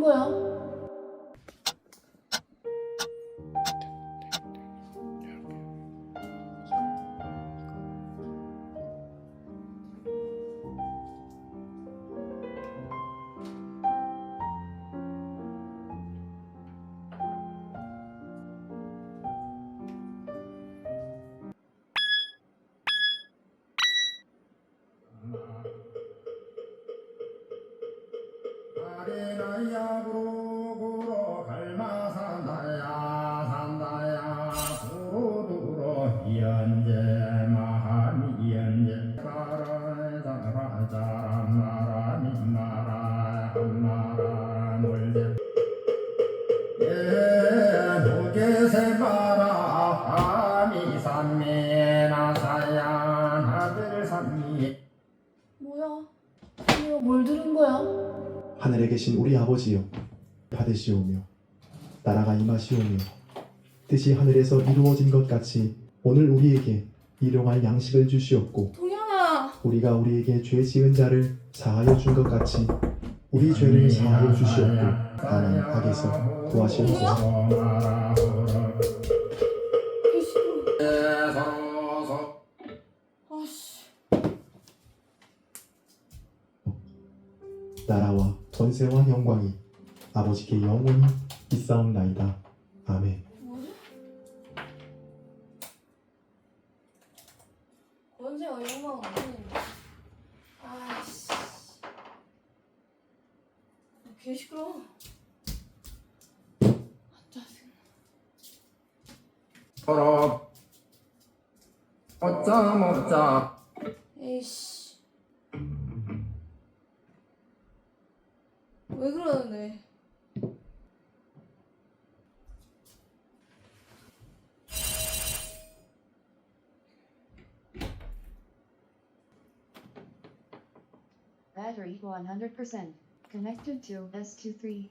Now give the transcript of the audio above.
거야. 뭐야? 이거 뭘 들은 거야? 하늘에 계신 우리 아버지여 받으시오며 나라가 임하시오며 뜻이 하늘에서 이루어진 것 같이 오늘 우리에게 일용할 양식을 주시옵고 동현아! 우리가 우리에게 죄 지은 자를 사하여 준 것 같이 우리 죄를 사하여 주시옵고 다만 악에서 구하시옵소서. 아씨. 나라와 권세와 영광이 아버지께 영원히 있사옵나이다 아멘 뭐지? 권세와 영광은 없는데. 아씨. 개 시끄러. 짜증나. 서로 어짜 먹자 에이씨. 왜 그러는데? Battery 100%. Connected to S23.